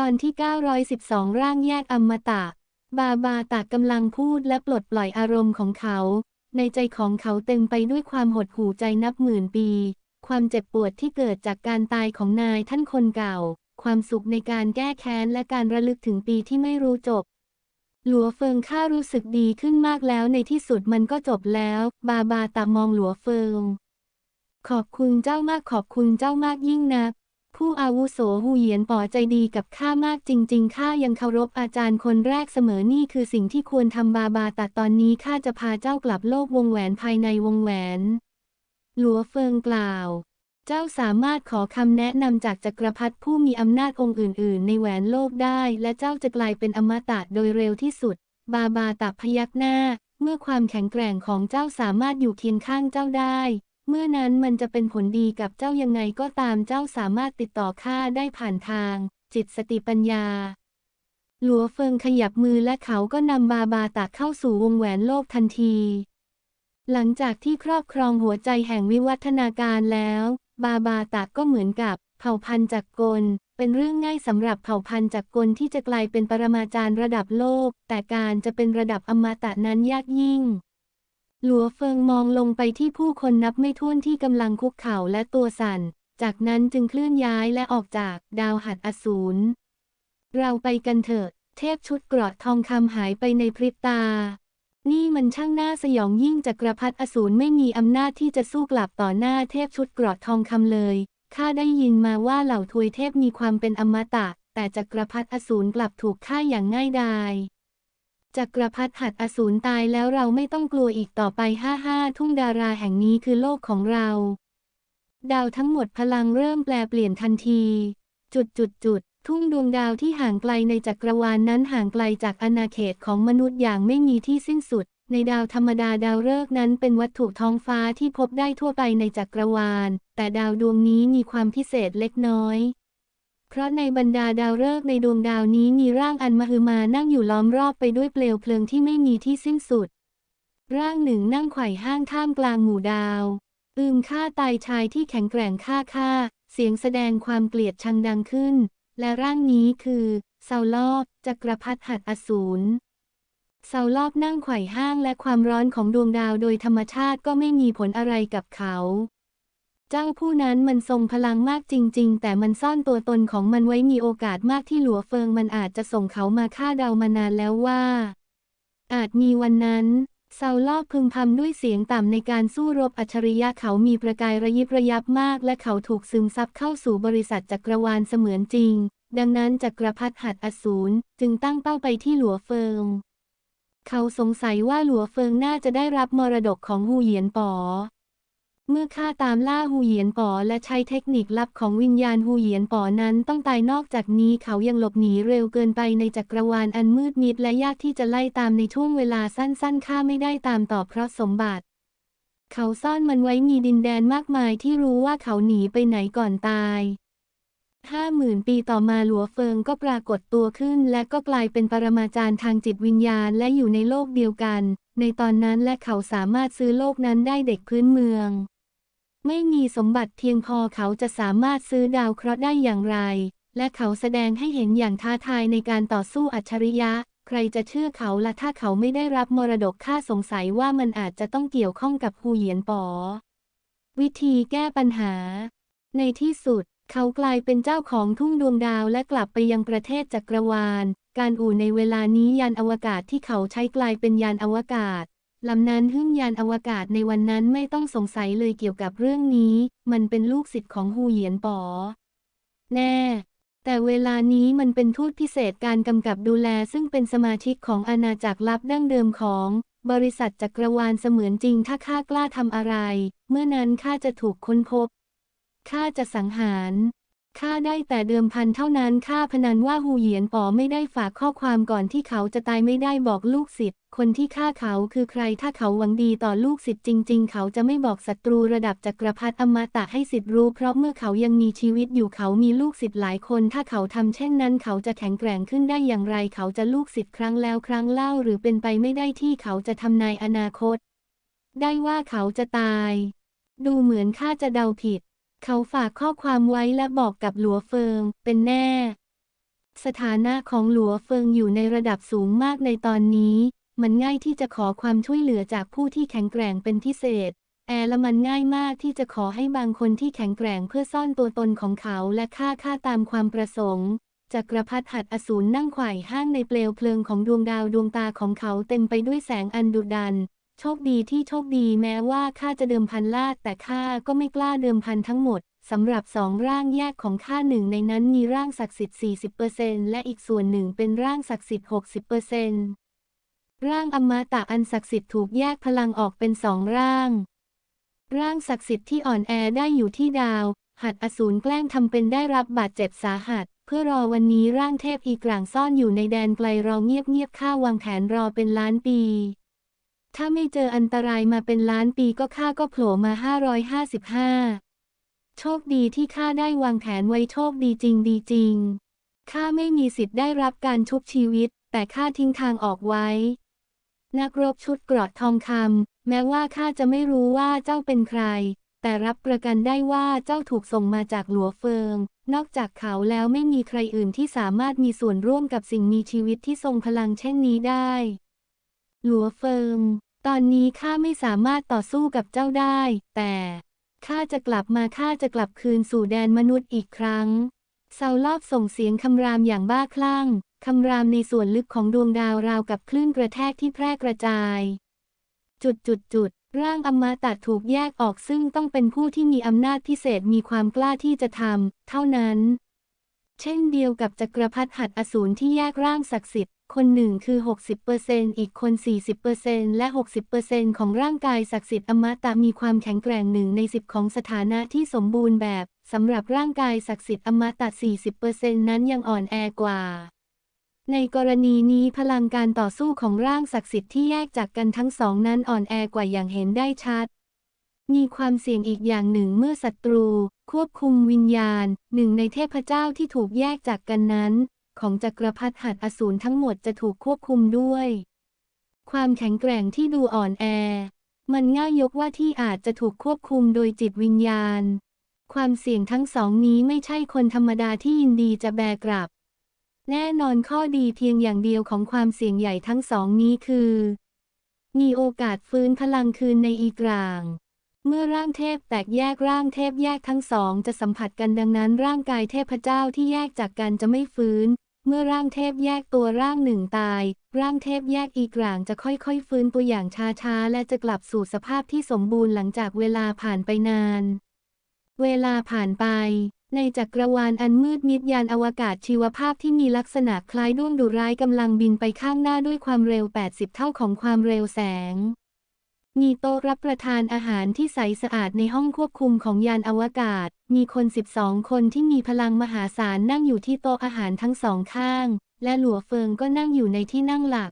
ตอนที่ 912 ร่างแยกอมตะ บาบาตะกำลังพูดและปลดปล่อยอารมณ์ของเขา ในใจของเขาเต็มไปด้วยความหดหู่ใจนับหมื่นปี ความเจ็บปวดที่เกิดจากการตายของนายท่านคนเก่า ความสุขในการแก้แค้นและการระลึกถึงปีที่ไม่รู้จบ หลัวเฟิงข้ารู้สึกดีขึ้นมากแล้วในที่สุดมันก็จบแล้ว บาบาตะมองหลัวเฟิง ขอบคุณเจ้ามากขอบคุณเจ้ามากยิ่งนัก ผู้อาวุโสหูเหยียนป๋อใจดีกับข้ามากจริง ๆ ข้ายังเคารพอาจารย์คนแรกเสมอนี่คือสิ่งที่ควรทำบาบาแต่ตอนนี้ข้าจะพาเจ้ากลับโลกวงแหวนภายในวงแหวน หลัวเฟิงกล่าว เจ้าสามารถขอคำแนะนำจากจักรพรรดิผู้มีอำนาจองค์อื่น ๆ ในแหวนโลกได้ และเจ้าจะกลายเป็นอมตะโดยเร็วที่สุด บาบาตะพยักหน้า เมื่อความแข็งแกร่งของเจ้าสามารถอยู่เคียงข้างเจ้าได้ เมื่อนั้นมันจะเป็นผลดีกับเจ้ายังไงก็ตามเจ้าสามารถติดต่อข้าได้ผ่านทาง จิตสติปัญญา หลัวเฟิงขยับมือและเขาก็นำบาบาตะเข้าสู่วงแหวนโลกทันที หลังจากที่ครอบครองหัวใจแห่งวิวัฒนาการแล้ว บาบาตะก็เหมือนกับเผ่าพันธุ์จักรกล เป็นเรื่องง่ายสำหรับเผ่าพันธุ์จักรกลที่จะกลายเป็นปรมาจารย์ระดับโลก แต่การจะเป็นระดับอมตะนั้นยากยิ่ง หลัวเฟิงมองลงไปที่ผู้คนนับไม่ถ้วนที่กำลังคุกเข่าและตัวสั่น จากนั้นจึงเคลื่อนย้ายและออกจากดาวหัดอสูร เราไปกันเถอะ เทพชุดเกราะทองคำหายไปในพริบตา นี่มันช่างน่าสยองยิ่งจักรพรรดิอสูรไม่มีอำนาจที่จะสู้กลับต่อหน้าเทพชุดเกราะทองคำเลยข้าได้ยินมาว่าเหล่าทวยเทพมีความเป็นอมตะ แต่จักรพรรดิอสูรกลับถูกฆ่าอย่างง่ายดาย จักรพรรดิหัดอสูรตายแล้วเราไม่ต้องกลัวอีกต่อไปห้าห้าทุ่งดาราแห่งนี้คือโลกของเรา ดาวทั้งหมดพลังเริ่มแปลเปลี่ยนทันที จุดจุดจุดทุ่งดวงดาวที่ห่างไกลในจักรวาลนนั้นห่างไกลจากอาณาเขตของมนุษย์อย่างไม่มีที่สิ้นสุด ในดาวธรรมดาดาวฤกษ์นั้นเป็นวัตถุท้องฟ้าที่พบได้ทั่วไปในจักรวาล แต่ดาวดวงนี้มีความพิเศษเล็กน้อย เพราะในบรรดาดาวฤกษ์ในดวงดาวนี้มีร่างอันมหึมานั่งอยู่ล้อมรอบไปด้วยเปลวเพลิงที่ไม่มีที่สิ้นสุด ร่างหนึ่งนั่งไขว่ห้างท่ามกลางหมู่ดาว อืมฆ่าตายชายที่แข็งแกร่งฆ่าฆ่า เสียงแสดงความเกลียดชังดังขึ้น และร่างนี้คือเซาลอบจักรพรรดิหัดอสูรเซาลอบนั่งไขว่ห้างและความร้อนของดวงดาวโดยธรรมชาติก็ไม่มีผลอะไรกับเขา เจ้าผู้นั้นมันทรงพลังมากจริง ๆ แต่มันซ่อนตัวตนของมันไว้มีโอกาสมากที่หลัวเฟิงมันอาจจะส่งเขามาฆ่าเดามานานแล้วว่า อาจมีวันนั้นเซาลอบพึมพำด้วยเสียงต่ำในการสู้รบอัจฉริยะเขามีประกายระยิบระยับมาก และเขาถูกซึมซับเข้าสู่บริษัทจักรวาลเสมือนจริง ดังนั้นจักรพรรดิหัดอสูรจึงตั้งเป้าไปที่หลัวเฟิง เขาสงสัยว่าหลัวเฟิงน่าจะได้รับมรดกของฮูเหยียนป๋อ เมื่อข้าตามล่าฮูเหยียนป๋อและใช้เทคนิคลับของวิญญาณฮูเหยียนป๋อนั้นต้องตายนอกจากนี้เขายังหลบหนีเร็วเกินไปในจักรวาลอันมืดมิดและยากที่จะไล่ตามในช่วงเวลาสั้นๆข้าไม่ได้ตามต่อเพราะสมบัติ เขาซ่อนมันไว้มีดินแดนมากมายที่รู้ว่าเขาหนีไปไหนก่อนตายห้าหมื่นปีต่อมาหลัวเฟิงก็ปรากฏตัวขึ้น และก็กลายเป็นปรมาจารย์ทางจิตวิญญาณและอยู่ในโลกเดียวกัน ในตอนนั้นและเขาสามารถซื้อโลกนั้นได้เด็กพื้นเมือง ไม่มีสมบัติเพียงพอเขาจะสามารถซื้อดาวเคราะห์ได้อย่างไร และเขาแสดงให้เห็นอย่างท้าทายในการต่อสู้อัจฉริยะ ใครจะเชื่อเขาละถ้าเขาไม่ได้รับมรดกข้าสงสัยว่ามันอาจจะต้องเกี่ยวข้องกับฮูเหยียนป๋อ วิธีแก้ปัญหา ในที่สุด เขากลายเป็นเจ้าของทุ่งดวงดาวและกลับไปยังประเทศจักรวาล การอู่ในเวลานี้ยานอวกาศที่เขาใช้กลายเป็นยานอวกาศ ลำนั้นหึ่งยานอวกาศในวันนั้นไม่ต้องสงสัยเลยเกี่ยวกับเรื่องนี้ มันเป็นลูกศิษย์ของฮูเหยียนป๋อ แน่ แต่เวลานี้มันเป็นทูตพิเศษการกำกับดูแลซึ่งเป็นสมาชิกของอาณาจักรลับดั้งเดิมของ บริษัทจักรวาลเสมือนจริงถ้าข้ากล้าทำอะไร เมื่อนั้นข้าจะถูกค้นพบ ข้าจะสังหาร ข้าได้แต่เดิมพันเท่านั้นข้าพนันว่าฮูเหยียนป๋อไม่ได้ฝากข้อความก่อนที่เขาจะตายไม่ได้บอกลูกศิษย์คนที่ฆ่าเขาคือใครถ้าเขาหวังดีต่อลูกศิษย์จริง ๆ เขาจะไม่บอกศัตรูระดับจักรพรรดิอมตะให้ศิษย์รู้เพราะเมื่อเขายังมีชีวิตอยู่เขามีลูกศิษย์หลายคน ถ้าเขาทำเช่นนั้น เขาจะแข็งแกร่งขึ้นได้อย่างไรเขาจะลูกศิษย์ครั้งแล้วครั้งเล่าหรือเป็นไปไม่ได้ที่เขาจะทำนายอนาคต ได้ว่าเขาจะตาย ดูเหมือนข้าจะเดาผิด เขาฝากข้อความไว้และบอกกับหลัวเฟิง เป็นแน่ สถานะของหลัวเฟิงอยู่ในระดับสูงมากในตอนนี้ มันง่ายที่จะขอความช่วยเหลือจากผู้ที่แข็งแกร่งเป็นพิเศษ แอและมันง่ายมากที่จะขอให้บางคนที่แข็งแกร่งเพื่อซ่อนตัวตนของเขาและฆ่าฆ่าตามความประสงค์จักรพรรดิหัดอสูรนั่งไขว่ห้างในเปลวเพลิงของดวงดาวดวงตาของเขาเต็มไปด้วยแสงอันดุดัน โชคดีที่โชคดีแม้ว่าข้าจะเดิมพันลาดแต่ข้าก็ไม่กล้าเดิมพันทั้งหมดสำหรับสองร่างแยกของข้าหนึ่งในนั้นมีร่างศักดิ์สิทธิ์ 40%และอีกส่วนหนึ่งเป็นร่างศักดิ์สิทธิ์ 60%ร่างอมตะอันศักดิ์สิทธิ์ถูกแยกพลังออกเป็นสองร่าง ร่างศักดิ์สิทธิ์ที่อ่อนแอได้อยู่ที่ดาว หัดอสูรแกล้งทำเป็นได้รับบาดเจ็บสาหัส เพื่อรอวันนี้ร่างเทพอีกกลางซ่อนอยู่ในแดนไกลรอเงียบๆข้าวางแผนรอเป็นล้านปี ถ้าไม่เจออันตรายมาเป็นล้านปีก็ข้าก็โผล่มา 555 โชคดีที่ข้าได้วางแผนไว้โชคดีจริงดีจริง ข้าไม่มีสิทธิ์ได้รับการชุบชีวิต แต่ข้าทิ้งทางออกไว้ นักรบชุดเกราะทองคำแม้ว่าข้าจะไม่รู้ว่าเจ้าเป็นใคร แต่รับประกันได้ว่าเจ้าถูกส่งมาจากหลัวเฟิง นอกจากเขาแล้วไม่มีใครอื่นที่สามารถมีส่วนร่วมกับสิ่งมีชีวิตที่ทรงพลังเช่นนี้ได้หลัวเฟิง ตอนนี้ข้าไม่สามารถต่อสู้กับเจ้าได้ แต่ข้าจะกลับมาข้าจะกลับคืนสู่แดนมนุษย์อีกครั้งเซาลอบส่งเสียงคำรามอย่างบ้าคลั่งคำรามในส่วนลึกของดวงดาวราวกับคลื่นกระแทกที่แพร่กระจาย จุดจุดจุดร่างอมตะถูกแยกออกซึ่งต้องเป็นผู้ที่มีอำนาจพิเศษมีความกล้าที่จะทำเท่านั้น เช่นเดียวกับจักรพรรดิหัดอสูรที่แยกร่างศักดิ์สิทธิ์ คนหนึ่งคือ 60%อีกคน 40%และ 60%ของร่างกายศักดิ์สิทธิ์อมตะมีความแข็งแกร่งหนึ่งใน 10 ของสถานะที่สมบูรณ์แบบสำหรับร่างกายศักดิ์สิทธิ์อมตะ 40%นั้นยังอ่อนแอกว่า ในกรณีนี้พลังการต่อสู้ของร่างศักดิ์สิทธิ์ที่แยกจากกันทั้งสองนั้นอ่อนแอกว่าอย่างเห็นได้ชัด มีความเสี่ยงอีกอย่างหนึ่งเมื่อศัตรู ควบคุมวิญญาณ หนึ่งในเทพเจ้าที่ถูกแยกจากกันนั้น ของจักรพรรดิหัดอสูรทั้งหมดจะถูกควบคุมด้วย ความแข็งแกร่งที่ดูอ่อนแอ มันง่ายยกว่าที่อาจจะถูกควบคุมโดยจิตวิญญาณ ความเสี่ยงทั้งสองนี้ไม่ใช่คนธรรมดาที่ยินดีจะแบกกลับ แน่นอนข้อดีเพียงอย่างเดียวของความเสี่ยงใหญ่ทั้งสองนี้คือ มีโอกาสฟื้นพลังคืนในอีกลาง เมื่อร่างเทพแตกแยกร่างเทพแยกทั้งสองจะสัมผัสกันดังนั้น ร่างกายเทพเจ้าที่แยกจากกันจะไม่ฟื้น เมื่อร่างเทพแยกตัวร่างหนึ่งตาย ร่างเทพแยกอีกลางจะค่อยๆ ฟื้นตัวอย่างช้าๆ และจะกลับสู่สภาพที่สมบูรณ์หลังจากเวลาผ่านไปนาน เวลาผ่านไป ในจักรวาลอันมืดมิดยานอวกาศชีวภาพที่มีลักษณะคล้ายดวงดุร้ายกำลังบินไปข้างหน้าด้วยความเร็ว 80 เท่าของความเร็วแสง มีโต๊ะรับประทานอาหารที่ใสสะอาดในห้องควบคุมของยานอวกาศ มีคน 12 คนที่มีพลังมหาศาลนั่งอยู่ที่โต๊ะอาหารทั้งสองข้าง และหลัวเฟิงก็นั่งอยู่ในที่นั่งหลัก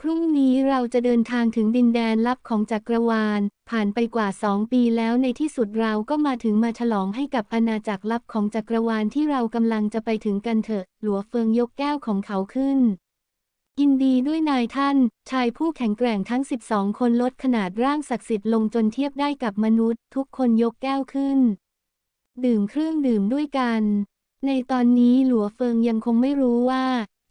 พรุ่งนี้เราจะเดินทางถึงดินแดนลับของจักรวาล ผ่านไปกว่าสองปีแล้วในที่สุดเราก็มาถึงมาฉลองให้กับอาณาจักรลับของจักรวาลที่เรากำลังจะไปถึงกันเถอะ หลัวเฟิงยกแก้วของเขาขึ้น ยินดีด้วยนายท่าน ชายผู้แข็งแกร่งทั้ง 12 คนลดขนาดร่างศักดิ์สิทธิ์ลงจนเทียบได้กับมนุษย์ ทุกคนยกแก้วขึ้น ดื่มเครื่องดื่มด้วยกัน ในตอนนี้หลัวเฟิงยังคงไม่รู้ว่า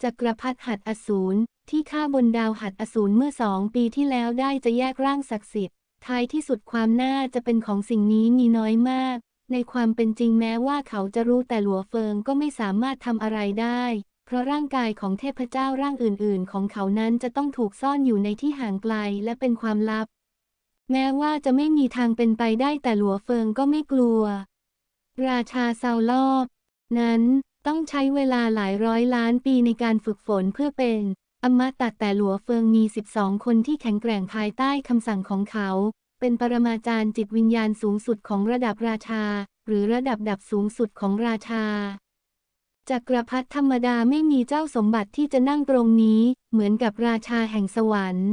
จักรพรรดิหัดอสูรที่ฆ่าบนดาวหัดอสูรเมื่อสองปีที่แล้วได้จะแยกร่างศักดิ์สิทธิ์ ท้ายที่สุดความน่าจะเป็นของสิ่งนี้มีน้อยมาก ในความเป็นจริงแม้ว่าเขาจะรู้แต่หลัวเฟิงก็ไม่สามารถทำอะไรได้ เพราะร่างกายของเทพเจ้าร่างอื่น ๆ ของเขานั้นจะต้องถูกซ่อนอยู่ในที่ห่างไกลและเป็นความลับ แม้ว่าจะไม่มีทางเป็นไปได้แต่หลัวเฟิงก็ไม่กลัว ราชาเซาลอบ นั้นต้องใช้เวลาหลายร้อยล้านปีในการฝึกฝนเพื่อเป็น อมตะแต่หลัวเฟิงมี 12 คนที่แข็งแกร่งภายใต้คำสั่งของเขา เป็นปรมาจารย์จิตวิญญาณสูงสุดของระดับราชา หรือระดับดับสูงสุดของราชา จักรพรรดิธรรมดาไม่มีเจ้าสมบัติที่จะนั่งตรงนี้ เหมือนกับราชาแห่งสวรรค์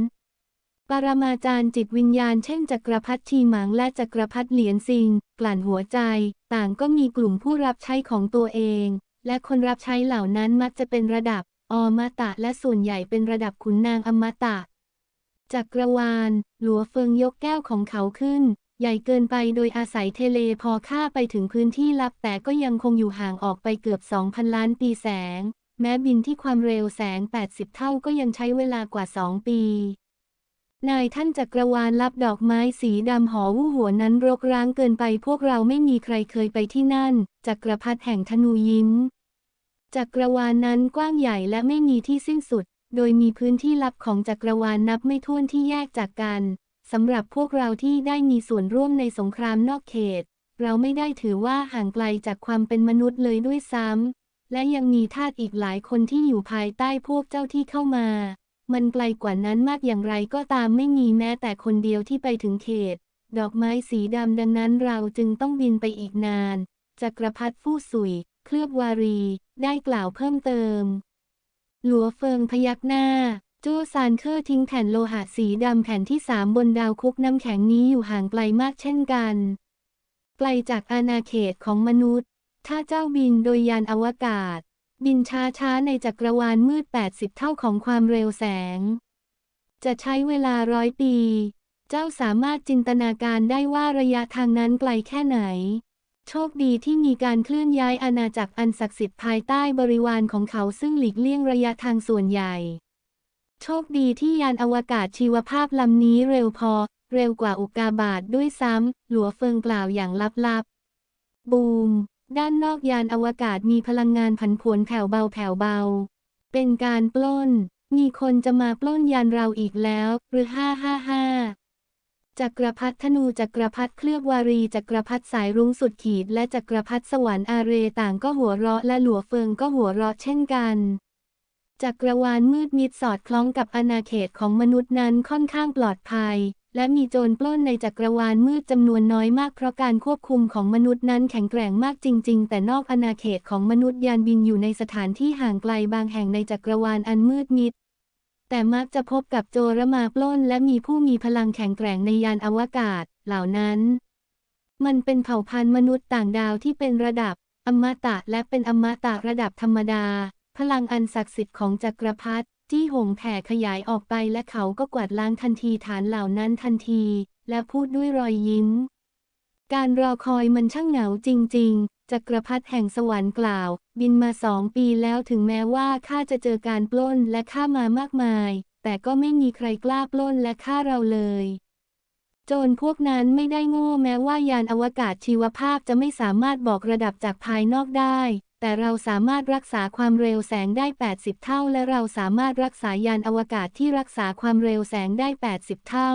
ปรมาจารย์จิตวิญญาณเช่นจักรพรรดิทีหมังและจักรพรรดิเหลียนซิง กลั่นหัวใจ ต่างก็มีกลุ่มผู้รับใช้ของตัวเอง และคนรับใช้เหล่านั้นมักจะเป็นระดับ อมตะและส่วนใหญ่เป็นระดับขุนนางอมตะจักรวาล หลัวเฟิงยกแก้วของเขาขึ้น ใหญ่เกินไปโดยอาศัยเทเลพอข้าไปถึงพื้นที่ลับแต่ก็ยังคงอยู่ห่างออกไปเกือบ 2,000 ล้านปีแสง แม้บินที่ความเร็วแสง 80 เท่าก็ยังใช้เวลากว่า 2 ปี นายท่านจักรวาลรับดอกไม้สีดำหอวู่หัวนั้นรกร้างเกินไปพวกเราไม่มีใครเคยไปที่นั่น จักรพรรดิแห่งธนูยิ้ม จักรวาลนั้นกว้างใหญ่และไม่มีที่สิ้นสุด โดยมีพื้นที่ลับของจักรวาลนับไม่ถ้วนที่แยกจากกัน สำหรับพวกเราที่ได้มีส่วนร่วมในสงครามนอกเขต เราไม่ได้ถือว่าห่างไกลจากความเป็นมนุษย์เลยด้วยซ้ำ และยังมีทาสอีกหลายคนที่อยู่ภายใต้พวกเจ้าที่เข้ามา มันไกลกว่านั้นมากอย่างไรก็ตามไม่มีแม้แต่คนเดียวที่ไปถึงเขต ดอกไม้สีดำดังนั้นเราจึงต้องบินไปอีกนานจักรพรรดิฟู่สุย เคลือบวารี ได้กล่าวเพิ่มเติม หลัวเฟิงพยักหน้า จซานเคอร์ทิ้งแผ่นโลหะสีดำแผ่นที่สามบนดาวคุกน้ำแข็งนี้อยู่ห่างไกลมากเช่นกัน ไกลจากอาณาเขตของมนุษย์ ถ้าเจ้าบินโดยยานอวกาศ บินช้าๆในจักรวาลมืด 80 เท่าของความเร็วแสง จะใช้เวลาร้อยปี เจ้าสามารถจินตนาการได้ว่าระยะทางนั้นไกลแค่ไหน โชคดีที่มีการเคลื่อนย้ายอาณาจักรอันศักดิ์สิทธิ์ภายใต้บริวารของเขาซึ่งหลีกเลี่ยงระยะทางส่วนใหญ่ โชคดีที่ยานอวกาศชีวภาพลำนี้เร็วพอ เร็วกว่าอุกาบาตด้วยซ้ำ หลัวเฟิงกล่าวอย่างลับๆ บูม ด้านนอกยานอวกาศมีพลังงานผันผวนแผ่วเบาแผ่วเบา เป็นการปล้น มีคนจะมาปล้นยานเราอีกแล้ว หรือห้าห้าห้าจักรพรรดิธนูจักรพรรดิเคลือบวารีจักรพรรดิสายรุ้งสุดขีด และจักรพรรดิสวรรค์อาเรต่างก็หัวเราะและหลัวเฟิงก็หัวเราะเช่นกัน จักรวาลมืดมิดสอดคล้องกับอาณาเขตของมนุษย์นั้นค่อนข้างปลอดภัย และมีโจรปล้นในจักรวาลมืดจำนวนน้อยมากเพราะการควบคุมของมนุษย์นั้นแข็งแกร่งมากจริง ๆ แต่นอกอาณาเขตของมนุษย์ยานบินอยู่ในสถานที่ห่างไกลบางแห่งในจักรวาลอันมืดมิด แต่มักจะพบกับโจรมาปล้น และมีผู้มีพลังแข็งแกร่งในยานอวกาศ เหล่านั้น มันเป็นเผ่าพันธุ์มนุษย์ต่างดาวที่เป็นระดับอมตะและเป็นอมตะระดับธรรมดา พลังอันศักดิ์สิทธิ์ของจักรพรรดิจี้หงแผ่ขยายออกไปและเขาก็กวาดล้างทันทีฐานเหล่านั้นทันที และพูดด้วยรอยยิ้ม การรอคอยมันช่างเหงาจริง ๆ จักรพรรดิแห่งสวรรค์กล่าว บินมาสองปีแล้วถึงแม้ว่าข้าจะเจอการปล้นและฆ่ามามากมาย แต่ก็ไม่มีใครกล้าปล้นและฆ่าเราเลยโจรพวกนั้นไม่ได้โง่แม้ว่ายานอวกาศชีวภาพจะไม่สามารถบอกระดับจากภายนอกได้ แต่เราสามารถรักษาความเร็วแสงได้ 80 เท่า และเราสามารถรักษายานอวกาศที่รักษาความเร็วแสงได้ 80 เท่า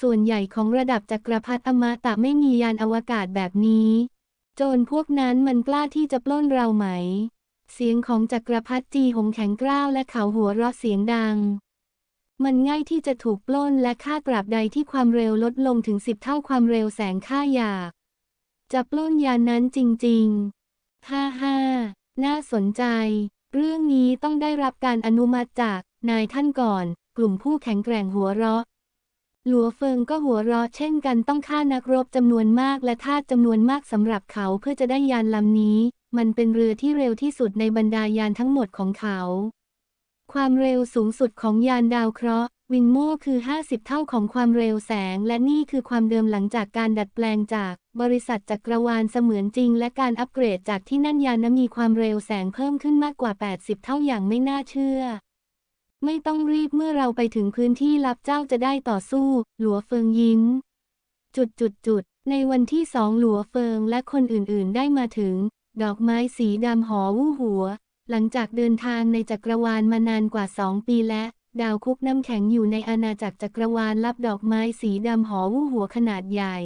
ส่วนใหญ่ของระดับจักรพรรดิอมตะไม่มียานอวกาศแบบนี้ โจรพวกนั้นมันกล้าที่จะปล้นเราไหม เสียงของจักรพรรดิจีหงแข็งกร้าวและเขาหัวเราะเสียงดัง มันง่ายที่จะถูกปล้นและฆ่าตราบใดที่ความเร็วลดลงถึงสิบเท่าความเร็วแสงค่าอยากจะปล้นยานนั้นจริง ๆ ฮ่าฮ่าน่าสนใจ เรื่องนี้ต้องได้รับการอนุมัติจากนายท่านก่อน กลุ่มผู้แข็งแกร่งหัวเราะ หลัวเฟิงก็หัวเราะเช่นกันต้องฆ่านักรบจำนวนมากและทาสจำนวนมากสำหรับเขาเพื่อจะได้ยานลำนี้ มันเป็นเรือที่เร็วที่สุดในบรรดายานทั้งหมดของเขา ความเร็วสูงสุดของยานดาวเคราะห์ วิงโม่คือ 50 เท่าของความเร็วแสง และนี่คือความเดิมหลังจากการดัดแปลงจาก บริษัทจักรวาลเสมือนจริง และการอัปเกรดจากที่นั่นยานมีความเร็วแสงเพิ่มขึ้นมากกว่า 80 เท่าอย่างไม่น่าเชื่อ ไม่ต้องรีบเมื่อเราไปถึงพื้นที่ลับเจ้าจะได้ต่อสู้ หลัวเฟิงยิ้ม จุดจุดจุดในวันที่สองหลัวเฟิงและคนอื่นๆ ได้มาถึง ดอกไม้สีดำหอวู่หัว หลังจากเดินทางในจักรวาลมานานกว่าสองปีและ ดาวคุกน้ำแข็งอยู่ในอาณาจักรจักรวาลรับดอกไม้สีดำหอวู่หัวขนาดใหญ่